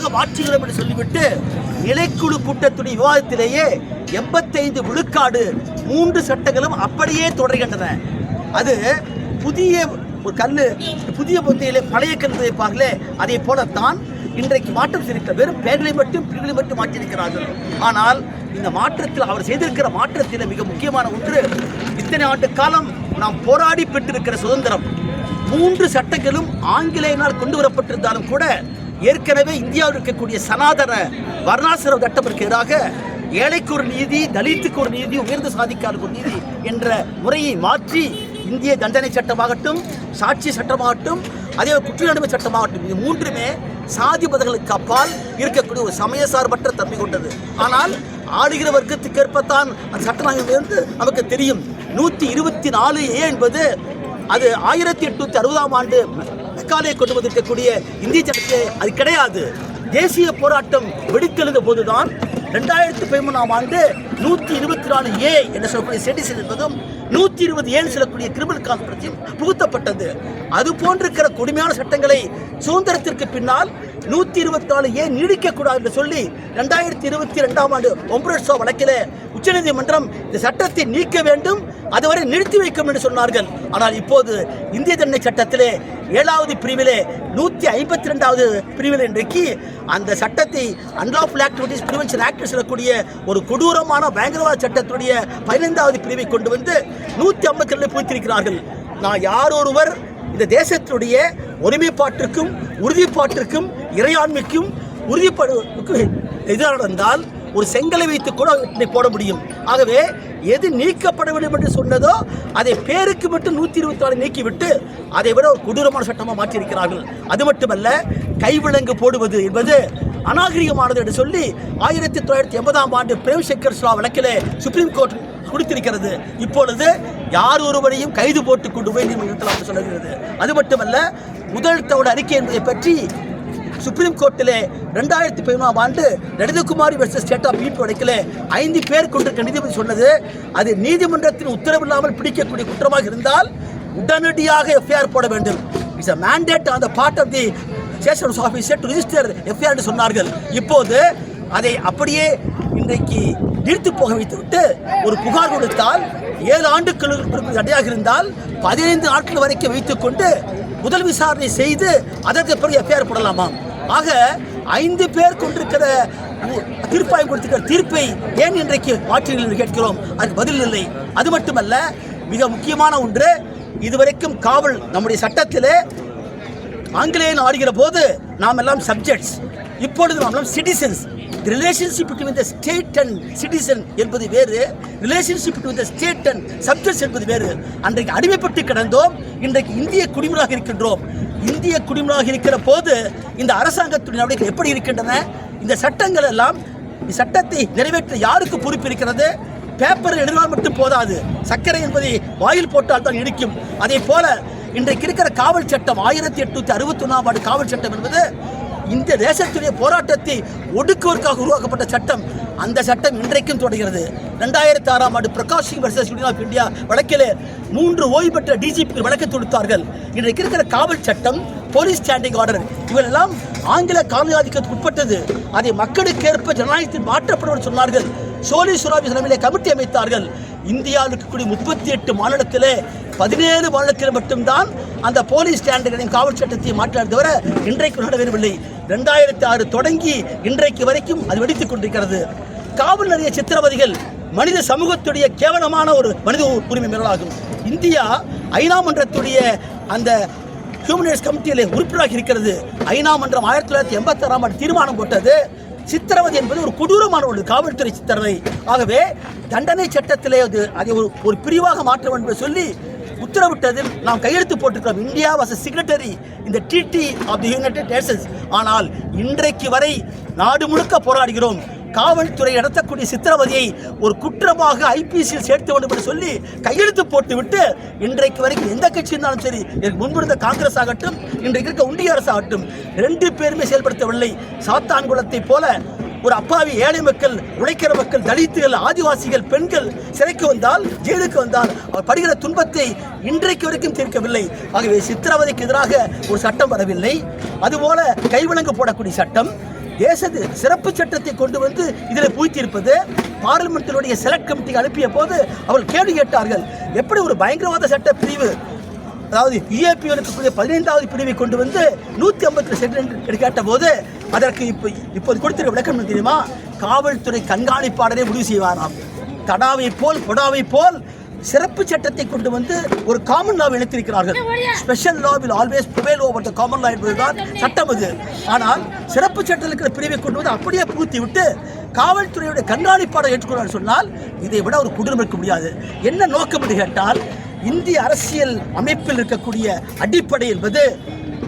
முழுமையாக மாற்றுகிறோம் என்று சொல்லிவிட்டு நிலைக்குழு கூட்டத்துடைய விவாதத்திலேயே எண்பத்தைந்து விழுக்காடு மூன்று சட்டங்களும் அப்படியே தொடர்கின்றன. அது புதிய ஒரு கல்லு புதிய பொத்தையிலே பழைய கல் வைப்பார்களே அதே போலத்தான் இன்றைக்கு மாற்றம் செய்திருக்க வெறும் பெயர்களை மட்டும் பிரிவுகளை மட்டும் மாற்றியிருக்கிறார்கள். ஆனால் இந்த மாற்றத்தில் அவர் செய்திருக்கிற மாற்றத்தில் மிக முக்கியமான ஒன்று இத்தனை ஆண்டு காலம் நாம் போராடி பெற்றிருக்கிற சுதந்திரம். மூன்று சட்டங்களும் ஆங்கிலேயனால் கொண்டு வரப்பட்டிருந்தாலும் கூட ஏற்கனவே இந்தியாவில் இருக்கக்கூடிய சனாதன வர்ணாசிரம சட்டத்திற்கு எதிராக ஏழைக்கு ஒரு நீதி தலித்துக்கு ஒரு நீதி உயர்ந்து சாதிக்காருக்கு ஒரு நீதி என்ற முறையை மாற்றி இந்திய தண்டனை சட்டமாகட்டும் சாட்சி சட்டமாகட்டும் அதே குற்றநடுமை சட்டமாகட்டும் இது மூன்றுமே சாதி மதங்களுக்கு அப்பால் இருக்கக்கூடிய ஒரு சமய சார்பற்ற தன்மை கொண்டது. ஆனால் ஆளுகிற வர்க்கத்துக்கேற்பத்தான் அந்த சட்டம் நமக்கு தெரியும். நூற்றி இருபத்தி நாலு ஏ என்பது அது ஆயிரத்தி எட்நூற்றி அறுபதாம் ஆண்டு மெக்காலே கொண்டு வந்திருக்கக்கூடிய இந்திய சட்டத்திலே அது கிடையாது. தேசிய போராட்டம் வெடித்தெழுந்த போதுதான் ரெண்டாயிரத்தி பதிமூணாம் ஆண்டு நூற்றி இருபத்தி நாலு ஏ என்று சொல்லக்கூடிய செடிசன் என்பதும் நூற்றி இருபது ஏழு சொல்லக்கூடிய கிரிமினல் கான்ஸ்பிரசியும் புகுத்தப்பட்டது. அது போன்றிருக்கிற கொடுமையான சட்டங்களை சுதந்திரத்திற்கு பின்னால் நூற்றி இருபத்தி நாலு ஏன் நீடிக்கக்கூடாது என்று சொல்லி ரெண்டாயிரத்தி இருபத்தி ரெண்டாம் ஆண்டு ஒம்பரட்சோ வழக்கில் உச்சநீதிமன்றம் இந்த சட்டத்தை நீக்க வேண்டும் அதுவரை நிறுத்தி வைக்கும் என்று சொன்னார்கள். ஆனால் இப்போது இந்திய தண்டனை சட்டத்திலே ஏழாவது பிரிவிலே நூற்றி ஐம்பத்தி ரெண்டாவது பிரிவில் இன்றைக்கு அந்த சட்டத்தை அன்லாஃபுல் ஆக்டிவிட்டிஸ் ப்ரிவென்ஷன் ஆக்ட் சொல்லக்கூடிய ஒரு கொடூரமான பயங்கரவாத சட்டத்துடைய பதினைந்தாவது பிரிவை கொண்டு வந்து நூற்றி ஐம்பத்தி ரெண்டு புகுத்திருக்கிறார்கள் நான் யார் ஒருவர் இந்த தேசத்தினுடைய ஒருமைப்பாட்டிற்கும் உறுதிப்பாட்டிற்கும் இறையாண்மைக்கும் உறுதிப்பாடு எதிராக இருந்தால் ஒரு செங்கலை வைத்து கூட இதை போட முடியும். ஆகவே எது நீக்கப்பட வேண்டும் என்று சொன்னதோ அதை பேருக்கு மட்டும் நூற்றி இருபத்தி நாலு நீக்கிவிட்டு அதை விட ஒரு கொடூரமான சட்டமாக மாற்றியிருக்கிறார்கள். அது மட்டுமல்ல கைவிலங்கு போடுவது என்பது அநாகரிகமானது என்று சொல்லி ஆயிரத்தி தொள்ளாயிரத்தி எண்பதாம் ஆண்டு பிரேம் சங்கர் ஸ்லா வழக்கிலே சுப்ரீம் கோர்ட் கொடுத்திருக்கிறது. இப்பொழுது யார் ஒருவரையும் கைது போட்டு கொண்டு போய் நீதிமன்றத்தில் சொல்லுகிறது அது மட்டுமல்ல முதல் தவணை அறிக்கை என்பதை பற்றி சுப்ரீம் கோர்ட்டிலே ரெண்டாயிரத்தி பதிமூணாம் ஆண்டு லலிதகுமாரி வெர்சஸ் ஸ்டேட் ஆஃப் பிபி வழக்கில் ஐந்து பேர் கொண்டிருக்க நீதிபதி சொன்னது. அது நீதிமன்றத்தின் உத்தரவில்லாமல் பிடிக்கக்கூடிய குற்றமாக இருந்தால் உடனடியாக எஃப்ஐஆர் போட வேண்டும். It's a mandate on the part of the station officer to register FIR என்று சொன்னார்கள். இப்போது அதை அப்படியே இன்றைக்கு நிறுத்தி போக வைத்துவிட்டு ஒரு புகார் கொடுத்தால் ஏழு ஆண்டுகளுக்கு தடையாக இருந்தால் பதினைந்து நாட்கள் வரைக்கும் வைத்துக்கொண்டு முதல் விசாரணை செய்து அதற்கு பிறகு எஃப்ஐஆர் போடலாமாம். ஆக ஐந்து பேர் கொண்டிருக்கிற தீர்ப்பாயம் கொடுத்திருக்கிற தீர்ப்பை ஏன் இன்றைக்கு மாற்றீர்கள் என்று கேட்கிறோம்? அதுக்கு பதில் இல்லை. அது மட்டுமல்ல மிக முக்கியமான ஒன்று இதுவரைக்கும் காவல் நம்முடைய சட்டத்திலே ஆங்கிலேயன் ஆடுகிற போது நாம் எல்லாம் சப்ஜெக்ட்ஸ் இப்பொழுது நாம் எல்லாம் citizens relationship between the state and citizen என்பது வேறு. Relationship between the state and subjects என்பது வேறு. அன்றைக்கு அடிமைப்பட்டு கிடந்தோம். இன்றைக்கு இந்திய குடிமகளாக இருக்கின்றோம். இந்திய குடிமகனாக இருக்கிற போது இந்த அரசாங்கத்துடைய நடவடிக்கை எப்படி இருக்கின்றன? இந்த சட்டங்கள் எல்லாம் சட்டத்தை நிறைவேற்ற யாருக்கு பொறுப்பு இருக்கிறது? பேப்பர் எழுதினால் மட்டும் போதாது. சர்க்கரை என்பதை வாயில் போட்டால் தான் இடிக்கும். அதே போல இன்றைக்கு இருக்கிற காவல் சட்டம் ஆயிரத்தி எட்நூத்தி அறுபத்தி ஒன்றாம் ஆண்டு காவல் சட்டம் என்பது இந்த தேசத்துடைய போராட்டத்தை ஒடுக்குவதற்காக உருவாக்கப்பட்ட சட்டம். அந்த சட்டம் இன்றைக்கும் தொடர்கிறது. ரெண்டாயிரத்தி ஆறாம் ஆண்டு Prakash Singh versus Union of India வழக்கிலே மூன்று ஓய்வு பெற்ற டிஜிபி வழக்கு தொடுத்தார்கள். இன்றைக்கு இருக்கிற காவல் சட்டம் போலீஸ் ஸ்டாண்டிங் ஆர்டர் இவெல்லாம் ஆங்கில காலனி ஆதிக்கத்துக்கு உட்பட்டது. அதை மக்களுக்கு ஏற்ப ஜனநாயகத்தில் மாற்றப்படும் சொன்னார்கள். சோழி சுராபி தலைமையிலே கமிட்டி அமைத்தார்கள். இந்தியாவில் இருக்கக்கூடிய முப்பத்தி எட்டு மாநிலத்திலே பதினேழு மாநிலத்தில் மட்டும்தான் அந்த போலீஸ் ஸ்டாண்டர்டையும் காவல் சட்டத்தையும் மாற்றார் தவிர இன்றைக்கு நடவரவில்லை ரெண்டாயிரத்தி ஆறு தொடங்கி இன்றைக்கு வரைக்கும் அது வெடித்துக் கொண்டிருக்கிறது. காவல் நிலைய சித்திரவதைகள் மனித சமூகத்துடைய கேவலமான ஒரு மனித உரிமை மீறலாகும். இந்தியா ஐநா மன்றத்துடைய அந்த ஹியூமன் ரைட்ஸ் கமிட்டியில் உறுப்பினராக இருக்கிறது. ஐநா மன்றம் ஆயிரத்தி தொள்ளாயிரத்தி எண்பத்தாறாம் ஆண்டு தீர்மானம் போட்டது. சித்திரவதை என்பது ஒரு கொடூரமான ஒரு காவல்துறை சித்திரவதை. ஆகவே தண்டனை சட்டத்திலே அது அதை ஒரு ஒரு பிரிவாக மாற்ற வேண்டும் என்று சொல்லி உத்தரவிட்டதில் நாம் கையெழுத்து போட்டிருக்கிறோம். இந்தியா வாஸ் செக்ரட்டரி இந்த டிடி ஆஃப் தி யுனைடெட் நேஷன்ஸ் ஆனால் இன்றைக்கு வரை நாடு முழுக்க போராடுகிறோம். காவல்துறை நடத்தக்கூடிய சித்திரவதையை ஒரு குற்றமாக ஐபிசியில் சேர்த்து வேண்டும் என்று சொல்லி கையெழுத்து போட்டு விட்டு இன்றைக்கு வரைக்கும் எந்த கட்சி இருந்தாலும் சரி இதற்கு முன்பு இருந்த காங்கிரஸ் ஆகட்டும் இன்றைக்கு இருக்க ஒன்றிய அரசு ஆகட்டும் ரெண்டு பேருமே செயல்படுத்தவில்லை. சாத்தான்குளத்தை போல ஒரு அப்பாவி ஏழை மக்கள் உழைக்கிற மக்கள் தலித்துகள் ஆதிவாசிகள் பெண்கள் சிறைக்கு வந்தால் ஜெயிலுக்கு வந்தால் அவர் படுகிற துன்பத்தை இன்றைக்கு வரைக்கும் தீர்க்கவில்லை. ஆகவே சித்திரவதைக்கு எதிராக ஒரு சட்டம் வரவில்லை. அதுபோல கைவிலங்கு போடக்கூடிய சட்டம் தேசத்து சிறப்பு சட்டத்தை கொண்டு வந்து இதில் பூத்தியிருப்பது பார்லிமெண்ட்டினுடைய செலக்ட் கமிட்டிக்கு அனுப்பிய போது அவர்கள் கேள்வி கேட்டார்கள். எப்படி ஒரு பயங்கரவாத சட்ட பிரிவு அதாவது யுஏபி இருக்கக்கூடிய பதினைந்தாவது பிரிவை கொண்டு வந்து நூற்றி ஐம்பத்தி சென்று கேட்ட போது அதற்கு இப்போ இப்போது கொடுத்திருக்க விளக்கம் தெரியுமா? காவல்துறை கண்காணிப்பாளரே முடிவு செய்வாராம். தடாவை போல் கொடாவை போல் சிறப்பு சட்டத்தை கொண்டு வந்து ஒரு common law இணைத்திருக்கிறார்கள். Special law will always prevail over the common law என்பதுதான் சட்டம் அது. ஆனால் சிறப்பு சட்டத்தில் இருக்கிற பிரிவை கொண்டு வந்து அப்படியே பூத்தி விட்டு காவல்துறையுடைய கண்காணிப்பாளர் ஏற்றுக்கொள்வார் சொன்னால் இதை விட ஒரு குடும்பம் இருக்க முடியாது. என்ன நோக்கம் என்று கேட்டால் இந்திய அரசியல் அமைப்பில் இருக்கக்கூடிய அடிப்படை என்பது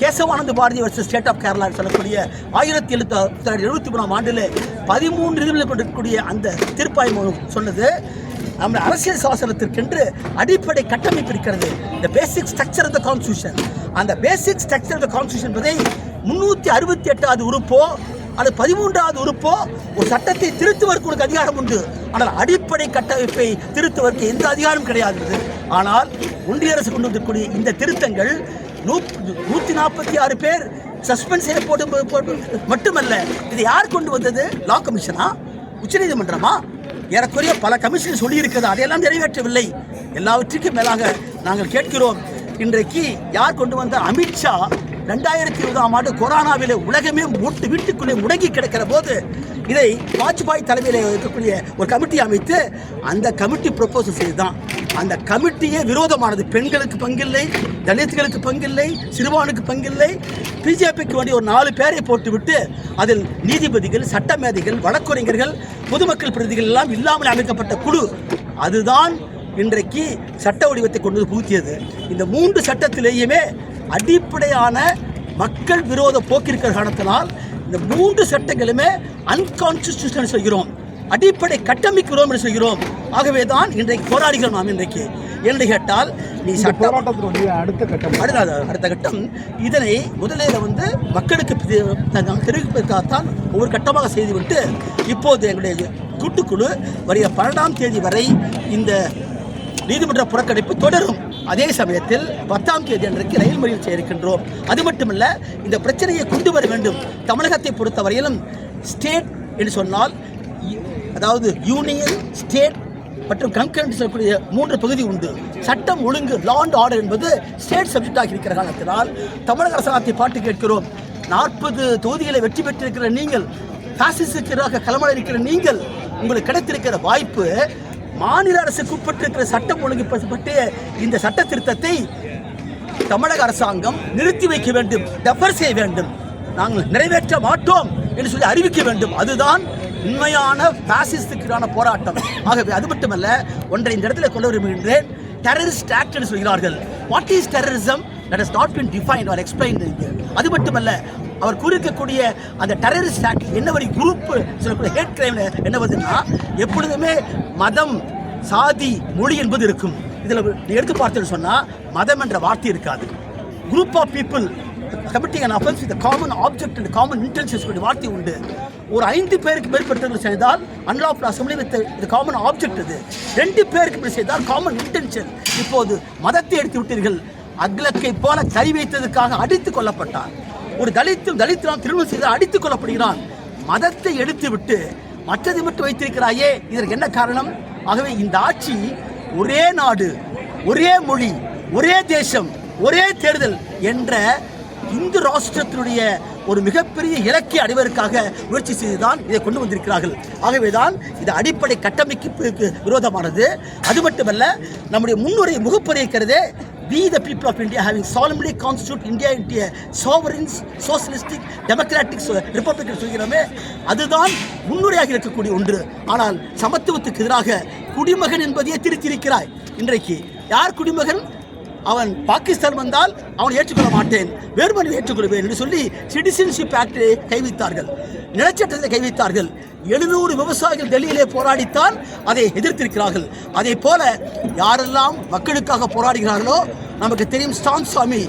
Kesavananda Bharati versus state of Kerala சொல்லக்கூடிய ஆயிரத்தி எழுநூத்தி எழுபத்தி மூணாம் ஆண்டில் பதிமூன்று இதுகளில் கொண்டிருக்கக்கூடிய அந்த தீர்ப்பாய்வு சொன்னது நம்ம அரசியல் சாசனத்திற்கென்று அடிப்படை கட்டமைப்பு இருக்கிறது. இந்த basic structure of the constitution அந்த basic structure of the constitution என்பதை முன்னூற்றி அறுபத்தி எட்டாவது உறுப்போ அது பதிமூன்றாவது உறுப்போ ஒரு சட்டத்தை திருத்துவதற்கு உனக்கு அதிகாரம் உண்டு. ஆனால் அடிப்படை கட்டமைப்பை திருத்துவதற்கு எந்த அதிகாரம் கிடையாது. ஆனால் ஒன்றிய அரசு கொண்டு வந்திருக்கக்கூடிய இந்த திருத்தங்கள் நூற்றி நாற்பத்தி ஆறு பேர் சஸ்பெண்ட் செய்யப்படும் போட்டு மட்டுமல்ல இதை யார் கொண்டு வந்தது? லா கமிஷனா உச்சநீதிமன்றமா? ஏறக்குறைய பல கமிஷன் சொல்லியிருக்கிறது. அதையெல்லாம் நிறைவேற்றவில்லை. எல்லாவற்றுக்கும் மேலாக நாங்கள் கேட்கிறோம். இன்றைக்கு யார் கொண்டு வந்த அமித்ஷா ரெண்டாயிரத்தி இருபதாம் ஆண்டு கொரோனாவில் உலகமே மூட்டு வீட்டுக்குள்ளே முடங்கி கிடக்கிற போது இதை வாஜ்பாய் தலைமையில் இருக்கக்கூடிய ஒரு கமிட்டி அமைத்து அந்த கமிட்டி ப்ரொப்போஸ செய்து தான் அந்த கமிட்டியே விரோதமானது. பெண்களுக்கு பங்கில்லை தலித்துகளுக்கு பங்கில்லை சிறுபானுக்கு பங்கில்லை. பிஜேபிக்கு வேண்டிய ஒரு நாலு பேரை போட்டுவிட்டு அதில் நீதிபதிகள் சட்டமேதைகள் வழக்குரைஞர்கள் பொதுமக்கள் பிரதிகள் எல்லாம் இல்லாமல் அமைக்கப்பட்ட குழு. அதுதான் இன்றைக்கு சட்ட வடிவத்தை கொண்டு வந்து புகுத்தியது. இந்த மூன்று சட்டத்திலேயுமே அடிப்படையான மக்கள் விரோத போக்கிருக்கிற காரணத்தினால் இந்த மூன்று சட்டங்களுமே அன்கான்ஸ்டியூஷன் செய்கிறோம் அடிப்படை கட்டமைக்கிறோம் என்று சொல்கிறோம். ஆகவே தான் இன்றைக்கு போராடுகிறோம் நாம் இன்றைக்கு. என்று கேட்டால் நீ போராட்டத்தினுடைய அடுத்த கட்டம். அடுத்த அடுத்த கட்டம். இதனை முதலில் வந்து மக்களுக்கு தெரிவிப்பதற்காகத்தான் ஒவ்வொரு கட்டமாக செய்துவிட்டு இப்போது எங்களுடைய கூட்டுக்குழு வருகிற பன்னெண்டாம் தேதி வரை இந்த நீதிமன்ற புறக்கணிப்பு தொடரும். அதே சமயத்தில் பத்தாம் தேதி அன்றைக்கு ரயில் மறியல் செய்ய இருக்கின்றோம். அது மட்டுமல்ல இந்த பிரச்சனையை கொண்டு வர வேண்டும். தமிழகத்தை பொறுத்தவரையிலும் ஸ்டேட் என்று சொன்னால் அதாவது யூனியன் ஸ்டேட் மற்றும் கன்கரண்ட் சொல்லக்கூடிய மூன்று பகுதி உண்டு. சட்டம் ஒழுங்கு லா அண்ட் ஆர்டர் என்பது ஸ்டேட் சப்ஜெக்டாக இருக்கிற காரணத்தினால் தமிழக அரசாங்கத்தை பாட்டு கேட்கிறோம். நாற்பது தொகுதிகளை வெற்றி பெற்றிருக்கிற நீங்கள் பாசிசுக்கு எதிராக இருக்கிற நீங்கள் உங்களுக்கு கிடைத்திருக்கிற வாய்ப்பு மாநில அரசுக்கு உட்பட்டிருக்கிற சட்டம் ஒழுங்கு பற்றிய இந்த சட்ட திருத்தத்தை தமிழக அரசாங்கம் நிறுத்தி வைக்க வேண்டும் டெஃபர் செய்ய வேண்டும். நாங்கள் நிறைவேற்ற மாட்டோம் என்று சொல்லி அறிவிக்க வேண்டும். அதுதான் உண்மையான பாசிஸ்டுக்கான போராட்டம். ஆகவே அது மட்டுமல்ல ஒன்றை இந்த இடத்துல கொண்டு விரும்புகின்றேன். டெரரிஸ்ட் ஆக்ட் என்று சொல்கிறார்கள். What is terrorism that is not been define or explain அது மட்டுமல்ல அவர் கூறியிருக்கக்கூடிய அந்த டெரரிஸ்ட் ஆக்ட் என்ன வரி குரூப் சொல்லக்கூடிய ஹேட் கிரைம் என்ன வருதுன்னா எப்பொழுதுமே மதம் சாதி மொழி என்பது இருக்கும். இதில் எடுத்து பார்த்தேன்னு சொன்னால் மதம் என்ற வார்த்தை இருக்காது. Group of people committing and offence with common object and common intentions வார்த்தை உண்டு. ஒரு ஐந்து பேருக்கு மேற்பட்டவர்கள் செய்தால் அன்லாஃபுல் அசம்பிளி வித் இது காமன் ஆப்ஜெக்ட் இது. ரெண்டு பேருக்கு இப்படி செய்தால் காமன் இன்டென்ஷன் இப்போது மதத்தை எடுத்து விட்டீர்கள். அக்லக்கை போல கை வைத்ததுக்காக அடித்துக் கொல்லப்பட்டார். ஒரு தலித்து தலித்தான் திருமணம் செய்து அடித்துக் கொள்ளப்படுகிறான் மதத்தை எடுத்து விட்டு மற்றது மட்டும் வைத்திருக்கிறாயே இதற்கு என்ன காரணம்? ஆகவே இந்த ஆட்சி ஒரே நாடு ஒரே மொழி ஒரே தேசம் ஒரே தேர்தல் என்ற இந்து ராஷ்டிரத்தினுடைய ஒரு மிகப்பெரிய இலக்கிய அடைவதற்காக முயற்சி செய்துதான் இதை கொண்டு வந்திருக்கிறார்கள். ஆகவேதான் இது அடிப்படை கட்டமைப்புக்கு விரோதமானது. அது மட்டுமல்ல நம்முடைய முன்னுரை முகப்புரை இருக்கிறதே we the people of India having solemnly constitute India into a sovereign, socialistic, democratic republic சொல்கிறோமே அதுதான் முன்னுரையாக இருக்கக்கூடிய ஒன்று. ஆனால் சமத்துவத்துக்கு எதிராக குடிமகன் என்பதையே திருத்தியிருக்கிறாய் இன்றைக்கு யார் குடிமகன்? அவன் பாகிஸ்தான் வந்தால் அவனை ஏற்றுக்கொள்ள மாட்டேன். வேறுமனை ஏற்றுக்கொள்வேன் என்று சொல்லி சிட்டிசன்ஷிப் ஆக்டை கைவித்தார்கள். நிலச்சட்டத்தை கைவித்தார்கள். எழுநூறு விவசாயிகள் டெல்லியிலே போராடித்தான் அதை எதிர்த்திருக்கிறார்கள். அதே போல யாரெல்லாம் மக்களுக்காக போராடுகிறார்களோ நமக்கு தெரியும் ஸ்டான் சுவாமி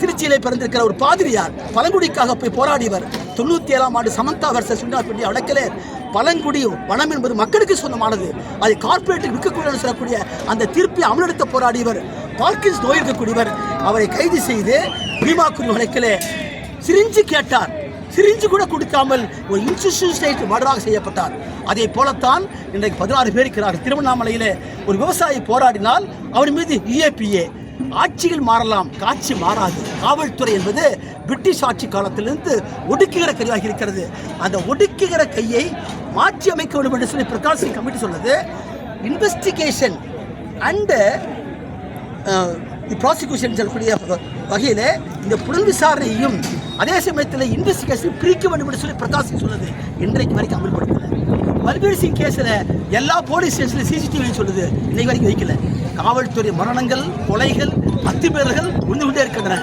திருச்சியிலே பிறந்திருக்கிற ஒரு பாதிரியார் பழங்குடிக்காக போய் போராடியவர். தொண்ணூற்றி ஏழாம் ஆண்டு சமந்தா வர்சஸ் சுண்டா பெட்டி வழக்கிலே பழங்குடி வனம் என்பது மக்களுக்கு சொந்தமானது. அதை கார்பரேட்டுக்கு விற்கக்கூடாது சொல்லக்கூடிய அந்த தீர்ப்பை அமலெடுத்த போராடியவர். பார்க்கின்ஸ் நோய் இருக்கக்கூடியவர் அவரை கைது செய்து பீமா வழக்கில் சிரிஞ்சு கேட்டார். சிரிஞ்சு கூட கொடுக்காமல் ஒரு இன்ஸ்டிடியூஷனைட் மர்டராக செய்யப்பட்டார். அதே போலத்தான் இன்றைக்கு பதினாறு பேர் இருக்கிறார்கள். திருவண்ணாமலையிலே ஒரு விவசாயி போராடினால் அவர் மீது இஏபிஏ ஆட்சிகள் மாறலாம் காட்சி மாறாது. காவல்துறை என்பது பிரிட்டிஷ் ஆட்சி காலத்திலிருந்து ஒடுக்குகிற கையாக இருக்கிறது. அந்த ஒடுக்குகிற கையை மாற்றி அமைக்க வேண்டும் என்று சொல்லி பிரகாஷ் சிங் கமிட்டி சொன்னது. இன்வெஸ்டிகேஷன் அண்டு ப்ராசிக்யூஷன் சொல்லக்கூடிய வகையில் இந்த புலன் விசாரணையையும் அதே சமயத்தில் இன்வெஸ்டிகேஷன் பிரிக்க வேண்டும் என்று சொல்லி பிரகாஷ் சிங் சொன்னது. இன்றைக்கு வரைக்கும் அமல்படுத்தல. பல்பீர் சிங் கேஸில் எல்லா போலீஸ் ஸ்டேஷனில் சிசிடிவி சொல்லுது. இன்னைக்கு வரைக்கும் வைக்கல. காவல்துறை மரணங்கள் கொலைகள் அத்துமீறல்கள் உண்டு கொண்டே இருக்கின்றன.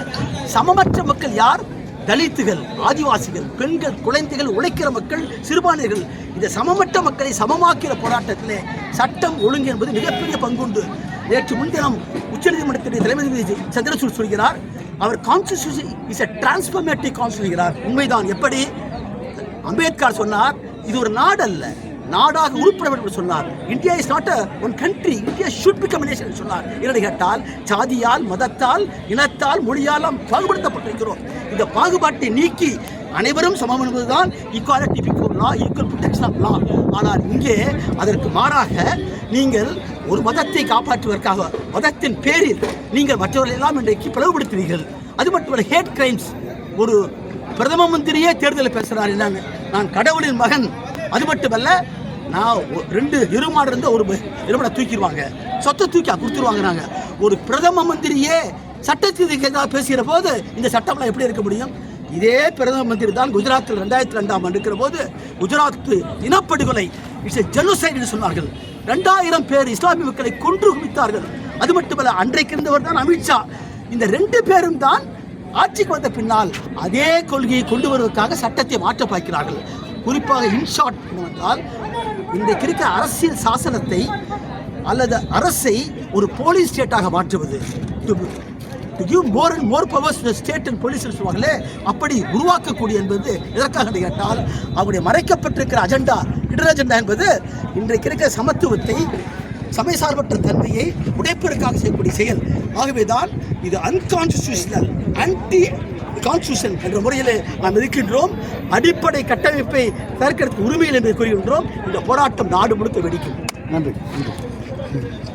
சமமற்ற மக்கள் யார்? தலித்துகள் ஆதிவாசிகள் பெண்கள் குழந்தைகள் உழைக்கிற மக்கள் சிறுபான்மைகள் இந்த சமமற்ற மக்களை சமமாக்கிற போராட்டத்திலே சட்டம் ஒழுங்கு என்பது மிகப்பெரிய பங்குண்டு நேற்று முன்தினம் உச்சநீதிமன்றத்தினுடைய தலைமை நீதிபதி சந்திரசூட் சொல்கிறார் அவர் constitution is a transformative constitution உண்மைதான். எப்படி? அம்பேத்கர் சொன்னார் இது ஒரு நாடு அல்ல நாடாக உருப்பட வேண்டும் என்று சொன்னார். India is not one country India should become nation சொன்னார். என்னென்னு கேட்டால் சாதியால் மதத்தால் இனத்தால் மொழியால் நாம் பாகுபடுத்தப்பட்டிருக்கிறோம். இந்த பாகுபாட்டை நீக்கி அனைவரும் சமம் என்பதுதான் equality law equal protection of law. ஆனால் இங்கே அதற்கு மாறாக நீங்கள் ஒரு மதத்தை காப்பாற்றுவதற்காக மதத்தின் பேரில் நீங்கள் மற்றவர்கள் எல்லாம் இன்றைக்கு பிளவுபடுத்துவீர்கள். அது மட்டுமல்ல ஹேட் கிரைம்ஸ். ஒரு பிரதம மந்திரியே தேர்தலில் பேசுகிறார் என்னங்க? நான் கடவுளின் மகன். அது மட்டுமல்ல நான் ரெண்டு இருமாடு இருந்து ஒரு இருமடை தூக்கிடுவாங்க. சொத்தை தூக்கி கொடுத்துருவாங்க நாங்கள் ஒரு பிரதம மந்திரியே சட்டத்திற்கு எதாவது பேசுகிற போது இந்த சட்டம்லாம் எப்படி இருக்க முடியும்? இதே பிரதம மந்திரி தான் குஜராத்தில் ரெண்டாயிரத்தி ரெண்டாம் ஆண்டு இருக்கிற போது குஜராத் இனப்படுகொலை இட்ஸ் ஜெனோசைட் என்று சொன்னார்கள். ரெண்டாயிரம் பேர் இஸ்லாமிய மக்களை கொன்று குவித்தார்கள். அது மட்டுமல்ல அன்றைக்கு இருந்தவர் தான் அமித்ஷா இந்த ரெண்டு பேரும் தான் ஆட்சிக்கு வந்த பின்னால் அதே கொள்கையை கொண்டு வருவதற்காக சட்டத்தை மாற்ற பார்க்கிறார்கள். குறிப்பாக இன்ஷாட் என்னவென்றால் இன்றைக்கு இருக்க அரசியல் சாசனத்தை அல்லது அரசை ஒரு போலீஸ் ஸ்டேட்டாக மாற்றுவது. To give more and more powers state and police சொல்லுவாங்களே அப்படி உருவாக்கக்கூடிய என்பது எதற்காக கேட்டால் அவருடைய மறைக்கப்பட்டிருக்கிற அஜெண்டா இடர் அஜெண்டா என்பது இன்றைக்கு இருக்கிற சமத்துவத்தை சமய சார்பற்ற தன்மையை உடைப்பதற்காக செய்யக்கூடிய செயல். ஆகவே தான் இது அன்கான்ஸ்டியூஷனல் ஆன்டி கான்ஸ்டியூஷன் என்ற முறையில் நாம் இருக்கின்றோம். அடிப்படை கட்டமைப்பை தற்கெடுத்து உரிமையில் என்று கூறுகின்றோம். இந்த போராட்டம் நாடு முழுக்க வெடிக்கும். நன்றி நன்றி.